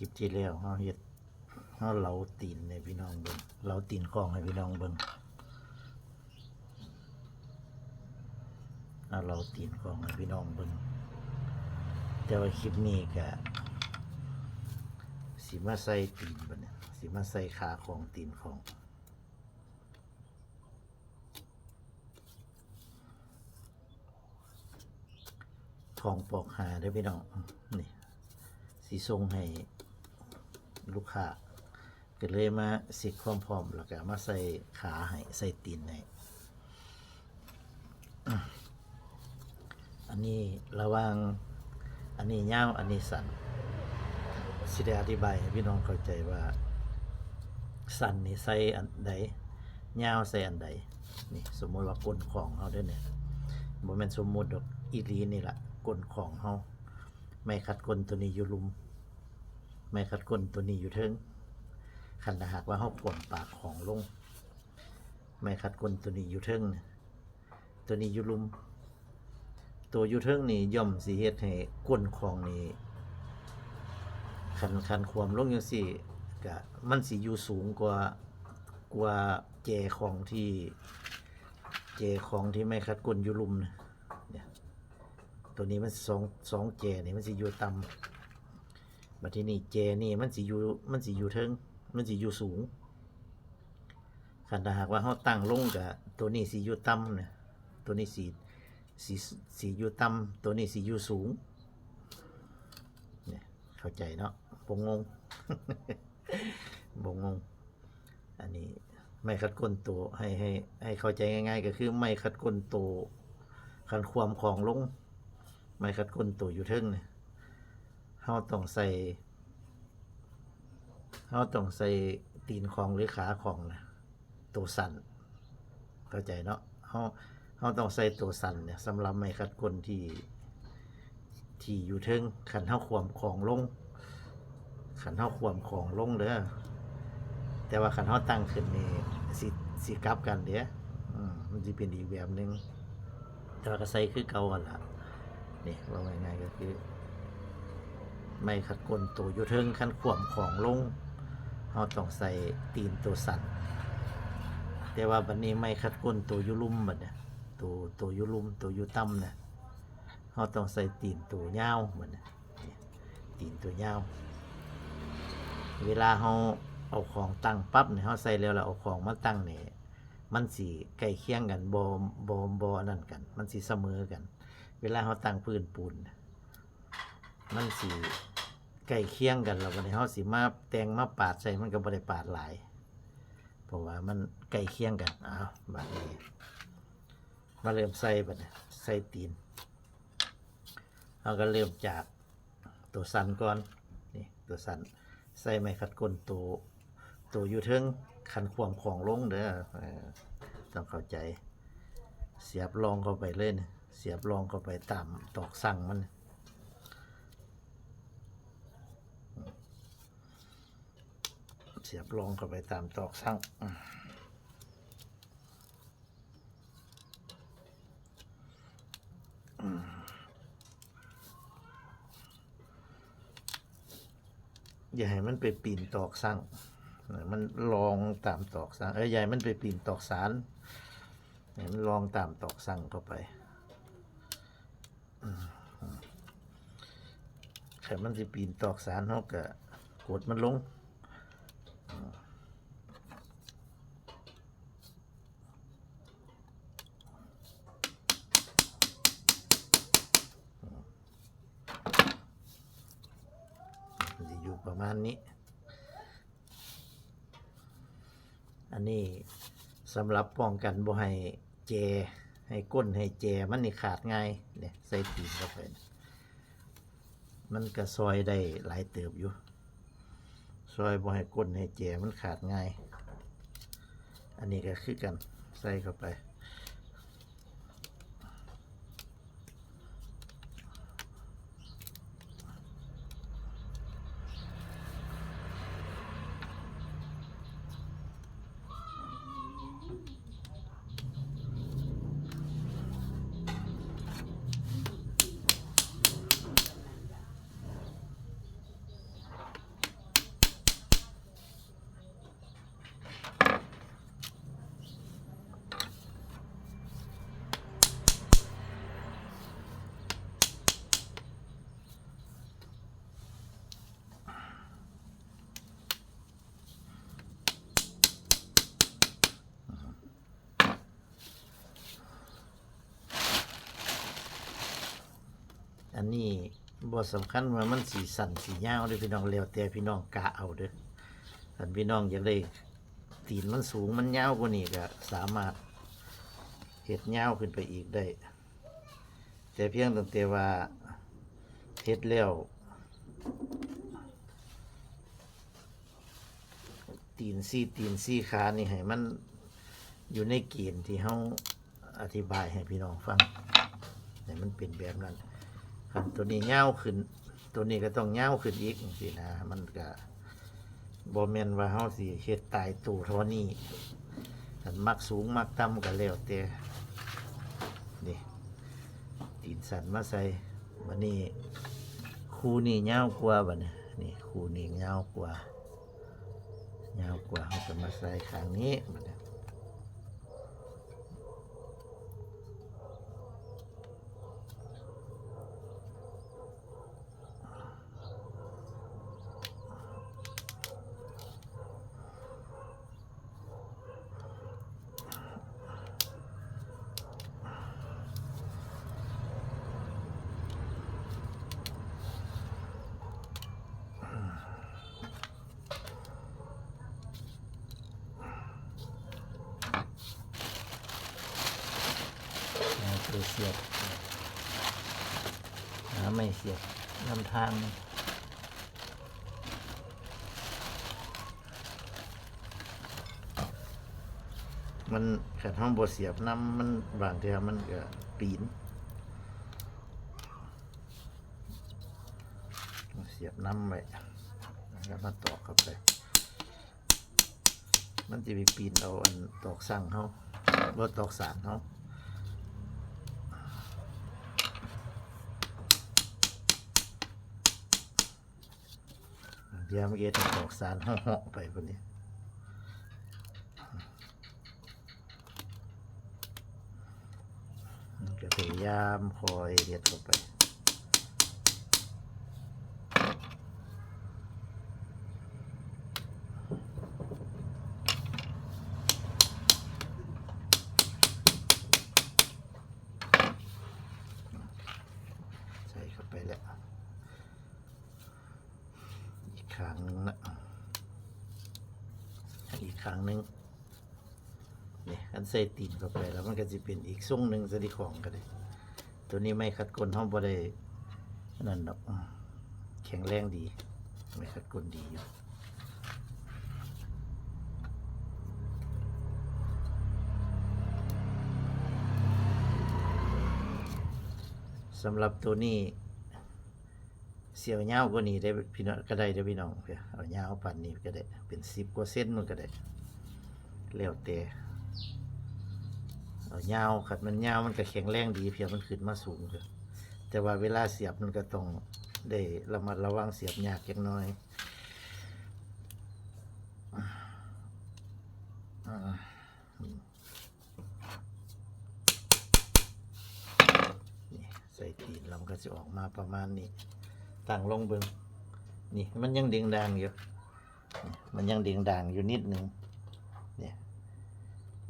ลิปที่แล้วเฮาเฮ็ดเฮาเหลาตีนให้พี่น้องเบิ่งเหลาตีนของให้พี่น้องเบิ่งเอาเหลาตีนของให้พี่น้องเบิ่งแต่ว่าคลิปนี้ก็สิมาใส่ตีนบัดเนี่ยสิมาใส่ขาของตีนของทองปอกหาได้พี่น้องนี่สีทรงให้ ลูกค้าก็เลยมาสิกความพร้อมแล้วก็มาใส่ขาให้ ใส่ตีนให้อันนี้ระว่างอันนี้ยาวอันนี้สันสิได้อธิบายให้พี่น้องเข้าใจว่า สันนี่ใส่อันใดยาวใส่อันใดนี่สมมติว่าก้นของเขาด้วยเนี่ยบ่แม่นสมมติดอกอีหลีนี่แหละก้นของเฮาไม่คัดก้นตัวนี้อยู่ลุม ไม่คัดก้นตัวนี้อยู่เทิงคันหากว่าเฮากลนปากของลง ไม่คัดก้นตัวนี้อยู่เทิงนะตัวนี้อยู่ลุม ตัวอยู่เทิงนี่ย่อมสิเฮ็ดให้ก้นของนี่คันคันความลงจังซี่ก็มันสิอยู่สูงกว่ากว่าแจของที่เจของที่ไม่คัดก้นอยู่ลุมนะเนี่ยตัวนี้มันสองสองเจนี่มันสิอยู่ต่ำ บัดที่นี้เจนี่มันสิอยู่มันสิอยู่เทิง มันสิอยู่สูงคันถ้าหากว่าเฮาตั้งลงกับตัวนี้สิอยู่ต่ำเนี่ยตัวนี้สิสิสิอยู่ต่ำตัวนี้สิอยู่สูงเนี่ยเข้าใจเนาะบ่งงบ่งง อันนี้ไม่คัดก้นตัวให้ให้ให้เข้าใจง่าย ๆ ก็คือไม่คัดก้นตัวคันความของลง ไม่คัดก้นตัวอยู่เทิงเนี่ย เฮาต้องใส่เฮาต้องใส่ตีนของหรือขาของนะตัวสั่นเข้าใจเนาะเฮาเฮาต้องใส่ตัวสั่นเนี่ยสำหรับไม่คัดก้นที่ที่อยู่เทิงขันเฮาความของลงขันเฮาความของลงเด้อแต่ว่าคันเขาตั้งขึ้นนี่สิสิกลับกันเดี๋ยวอืมมันจะเป็นอีกแบบหนึ่งแต่ว่าก็ใส่คือเก่ากันละนี่ว่าง่ายๆก็คือ ไม่ขัดกลตัวอยู่เทิงคันขวมของลงเขาต้องใส่ตีนตัวสั่นแต่ว่าบัดนี้ไม่ขัดกลตัวอยุลุ่มบัดเนี่ยตัวตัวอยุลุ่มตัวอยุต่ำเนี่ยเขาต้องใส่ตีนตัวยาวบัดเนี่ยนี่ตีนตัวยาวเวลาเขาเอาของตั้งปั๊บเนี่ยเขาใส่แล้วเราเอาของมาตั้งเนี่ยมันสีใกล้เคียงกันบอมบอมบอนั่นกัน มันสีเสมอกัน เวลาเขาตั้งพื้นปูนน่ะมันสี ใกล้เคียงกันแล้ววันนี้เขาสีมาแตงมาปาดใส่มันก็บริปาดหลายเพราะว่ามันใกล้เคียงกันอ้าวบัดนี้มาเริ่มใส่บัดนี้ใส่ตีนเราก็เริ่มจากตัวสันก่อนนี่ตัวสันใส่ไม้ขัดก้นตัวตัวอยู่เทิงคันความของลงเด้อเออต้องเข้าใจ เสียบรองเข้าไปเลยนะเสียบรองเข้าไปตามตอกสั่งมัน สียบรองเข้าไปตามตอกสั่งอย่าให้มันไปปีนตอกสั่งมันลองตามตอกสั่งเอ้ยอย่าให้มันไปปีนตอกสารให้มันลองตามตอกสั่งเข้าไปแค่มันสิปีนตอกสารเขาก็กดมันลงอืม มาณนี้ อันนี้สำหรับป้องกันบ่ให้แจให้ก้นให้แจมันนี่ขาดง่ายเนี่ยใส่ตีนเข้าไปนะมันก็ซอยได้หลายเติบอยู่ ซอยบ่ให้ก้นให้แจมันขาดง่าย อันนี้ก็คือกันใส่เข้าไป นี้บ่สำคัญว่ามันสีสันสียาวเด้อพี่น้องแล้วแต่พี่น้องกะเอาเด้อคันพี่น้องอยากได้ตีนมันสูงมันยาวกว่านี้ก็สามารถเฮ็ดยาวขึ้นไปอีกได้ แต่เพียงตั้งแต่ว่าเฮ็ดแล้วตีนซี่ตีนซี่ขานี่ให้มันอยู่ในเกณฑ์ที่เฮาอธิบายให้พี่น้องฟังให้มันเป็นแบบนั้น คันตัวนี้เงาวขึ้น ตัวนี้ก็ต้องเงาวขึ้นอีกสินะมันก็บ่แม่นว่าเฮาสิเฮ็ดตายตัวเท่านี้คันมักสูงมักต่ำก็แล้วแต่นี่ตีนสันมาใส่วันนี้คู่นี้ยาวกว่าบัดนี้นี่คู่นี้ยาวกว่าเง่าวกว่าเราจะมาใส่ข้างนี้มา เสียบหาไม่เสียบลำทางมันขัดห้องบเสียบน้ำมันบางเทีมันก็ปีนเสียบน้ำไว้แล้วมาตอกเข้าไป มันจะไปปีนเอาอันตอกสั่งเขารถตอกสารเขา เดี๋ยวเมื่อกี้ต้องตอกสารห่อๆไปคนนี้จะพยายามคอยเด็ดเข้าไป ใส่เข้าไปแล้ว อีกครั้งหนึงนะ อีกครั้งหนึงนี่อันใส่ตีนเข้าไปแล้วมันก็จะเป็นอีกทรงหนึ่งสดีของก็ได้ตัวนี้ไม่ขัดกลห้องบ่ได้นั่นดอกแข็งแรงดี ไม่ขัดกลดีอยู่สำหรับตัวนี้ เสียวเงาวกว่านี้ได้พี่น้องก็ได้เด้อพี่น้องเอาเงาปันนี้ก็ได้ เป็นสิบกว่าเส้นมันก็ได้ แล้วแต่เอาเงาวขัดมันเงาวมันก็แข็งแรงดีเพียงมันขึ้นมาสูงเด้อแต่ว่าเวลาเสียบมันก็ต้องได้ระมัดระวังเสียบยากเล็กน้อยนี่ใส่ตีนเราก็จะออกมาประมาณนี้ตั้งลงเบิงนี่มันยังเด้งดังอยู่ มันยังเด้งดังอยู่นิดหนึ่ง เนี่ย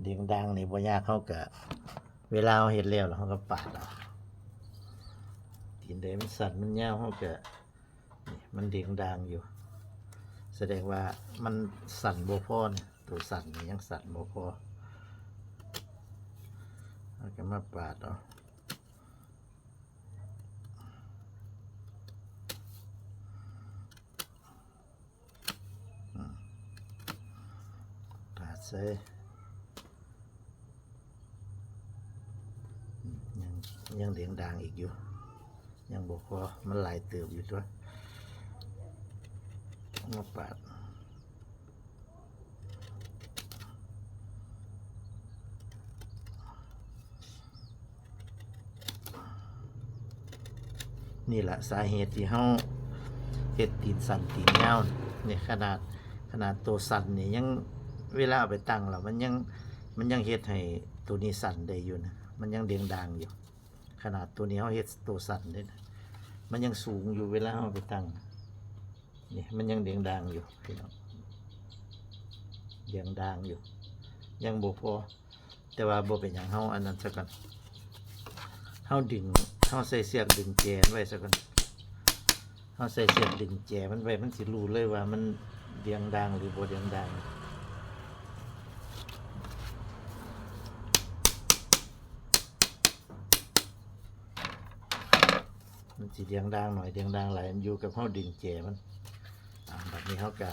เด้งดังนี่บ่ยากเขากะเวลาเห็ดแล้วแล้วเขาก็ปาดเอาตีนเดมันสั่นมันยาวเขากะนี่มันเด้งดังอยู่ แสดงว่ามันสั่นบ่พอเนี่ยตัวสั่นนี่ยังสั่นบ่พอเราก็มาปาดเอา ใส่ยังยังเสียงดังอีกอยู่ ยังบอกว่ามันหลายเติบอยู่ตัวยมาปาดนี่แหละสาเหตุที่เฮาเฮ็ดตีนสั่นตีนยาเนี่ยขนาดขนาดตัวสั่นนี่ยัง เวลาเอาไปตั้งแล้วมันยังมันยังเฮ็ดให้ตัวนี้สั่นได้อยู่นะมันยังเดียงดังอยู่ ขนาดตัวนี้เขาเฮ็ดตัวสั่นได้นะมันยังสูงอยู่เวลาเอาไปตั้งนี่มันยังเดียงดังอยู่พี่น้องเดียงดังอยู่ ยังบ่พอแต่ว่าบ่เป็นอย่างเฮาอันนั้นซะก่อนเฮาดึงเฮาใส่เสียกดึงแจนไว้ซะก่อนเฮาใส่เสียกดึงแจมันไว้มันสิรู้เลยว่ามันเดียงดังหรือบ่เดียงดัง สิเดียงดังหน่อยเดียงดังหลายมันอยู่กับเฮาดึงแจมันอ่าแบบนี้เฮากะ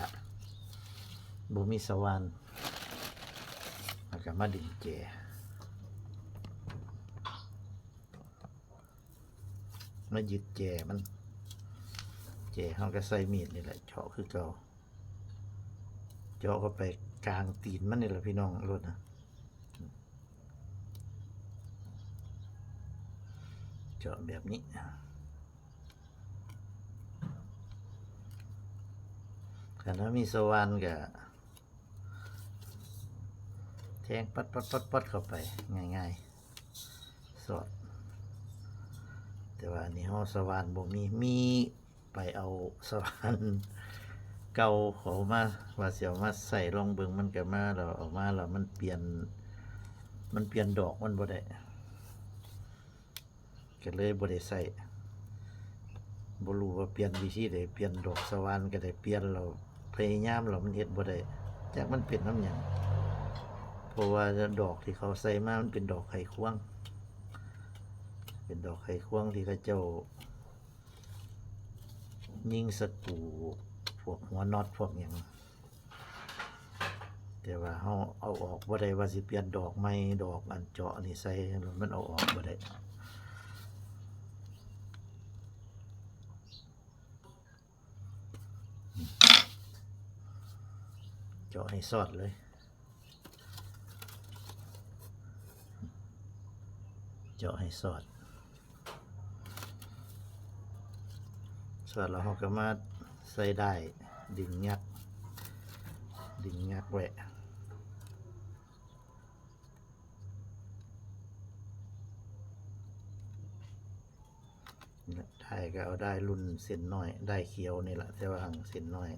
บ่มีสว่านแล้วก็มาดึงแจมายึดแจมันแจเขาก็ใส่มีดนี่แหละเจาะคือเก่าเจาะเข้าไปกลางตีนมันนี่แหละพี่น้องรถนะเจาะแบบนี้ ขันถ้ามีสว่านก็แทงปัดปัดปัดปัดเข้าไป ง่ายๆ สอด แต่ว่านนี้ห้องสว่านบ่มี มีไปเอาสว่านเก่าเของมาว่าเสียวมาใส่ลองเบิงมันก็มาเราออกมาแล้วมันเปลี่ยน มันเปลี่ยนดอกมันบ่ได้ก็เลยบ่ได้ใส่บ่รู้ว่าเปลี่ยนวิธีใดเปลี่ยนดอกสว่านก็ได้เปลี่ยนเรา พยายามเรามันเฮ็ดบ่ได้จากมันเป็นน้ำหยังเพราะว่าดอกที่เขาใส่มามันเป็นดอกไข่ควง เป็นดอกไข่ควงที่เขาเจ้า ยิงสกูพวกหัวน็อตพวกอย่างแต่ว่าเขาเอาออกบ่ได้ว่าสิเปลี่ยนดอกไม้ดอกอันเจาะนี่ใส่มันเอาออกบ่ได้าะให้สอดเลยเจาะให้สอด สอดแล้วเราก็มาใส่ได้ดึงยักดึงยักแหละได้ก็เอาได้รุ่นเส้นน้อย ได้เขียวนี่แหละแต่ว่าหังเส้นน้อย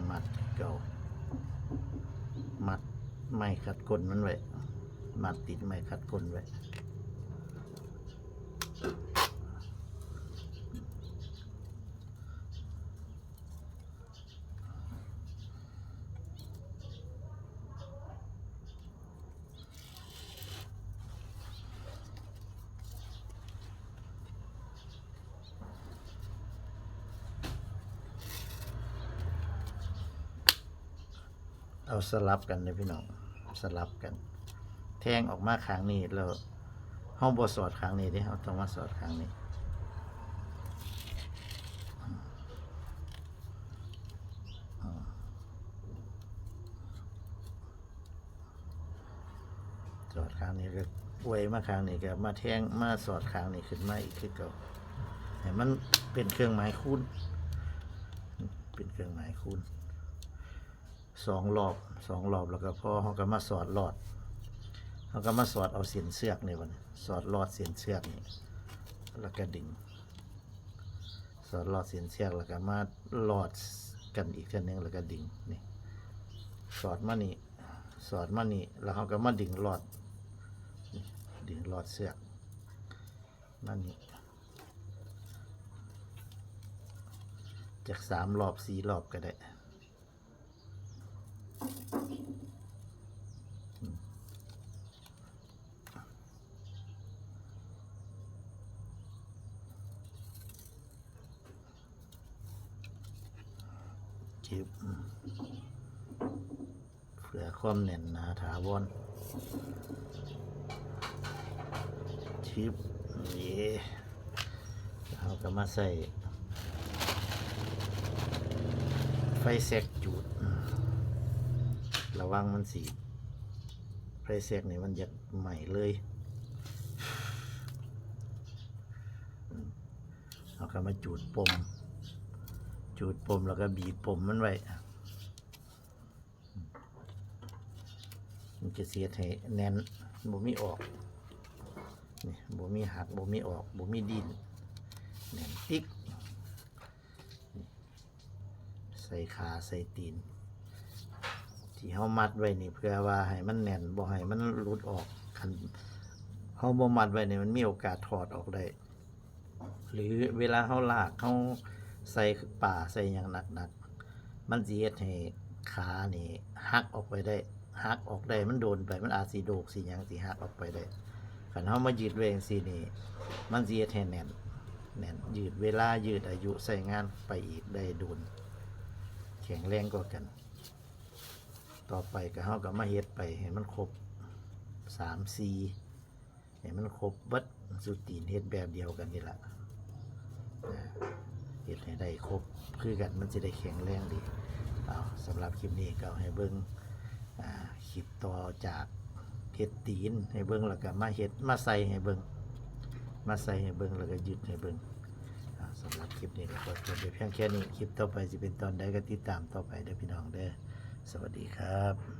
มามัดเก่า มัดไม่ขัดกลมันไว้มัดติดไม่ขัดกลไว้ เอาสลับกันเลยพี่น้องสลับกัน แทงออกมาข้างนี้แล้วห้องบสอดข้างนี้ดิเราต้องมาสอดข้างนี้สอดข้างนี้ก็อวยมาข้างนี้ก็มาแทงมาสอดข้างนี้ขึ้นมาอีกคือเก่าให้มันเป็นเครื่องหมายคูณเป็นเครื่องหมายคูณ สองรอบสองรอบแล้วก็พอเขาก็มาสอดหลอดเขาก็มาสอดเอาเสียนเสือกนี่วันสอดหลอดเสียนเสือกนี่แล้วก็ดึงสอดหลอดเสียนเสือกแล้วก็มาหลอดกันอีกทีนึงแล้วก็ดึงนี่สอดมานี่สอดมานี่แล้วเขาก็มาดึงหลอดดึงหลอดเสือกมานี่จากสามรอบสี่รอบก็ได้ จิบเพื่อความแน่นหนาถาวรชิบเย่เราก็มาใส่ไฟแซกจู ระวังมันสีไฟแซกนี่มันจะใหม่เลยเอาก็มาจูดปม จูดปมแล้วก็บีบปมมันไว้มันจะเสียดให้แน่นบ่มีออกนี่บ่มีหักบ่มีออกบ่มีดินแน่นติ๊กใส่ขาใส่ตีน ที่เฮามัดไว้นี่เพื่อว่าให้มันแน่นบ่ให้มันหลุดออกคันเฮาบ่มัดไว้นี่มันมีโอกาสถอดออกได้ หรือเวลาเฮาลากเฮาใส่ป่าใส่หยังหนักๆมันสิเฮ็ดให้ขานี่หักออกไปได้หักออกได้มันโดนไปมันอาจสิโดกสิหยังสิหักออกไปได้คันเฮามายืดไว้จังซี่นี่มันสิเฮ็ดให้แน่นแน่นยืดเวลายืดอายุใช้งานไปอีกได้โดนแข็งแรงกว่ากัน ต่อไปก็เฮาก็มาเฮ็ดไปให้มันครบ3 4ให้มันครบเบิดสุดตีนเฮ็ดแบบเดียวกันนี่ล่ะนะเฮ็ดให้ได้ครบคือกันมันสิได้แข็งแรงดีเอาสำหรับคลิปนี้ก็ให้เบิ้งอ่าคลิปต่อจากเฮ็ดตีนให้เบิ้งแล้วก็มาเฮ็ดมาใส่ให้เบิ้งมาใส่ให้เบิ้งแล้วก็ยึดให้เบิ้งสำหรับคลิปนี้ก็จบไปเพียงแค่นี้คลิปต่อไปจะเป็นตอนใดก็ติดตามต่อไปเด้อพี่น้องเด้อ สวัสดีครับ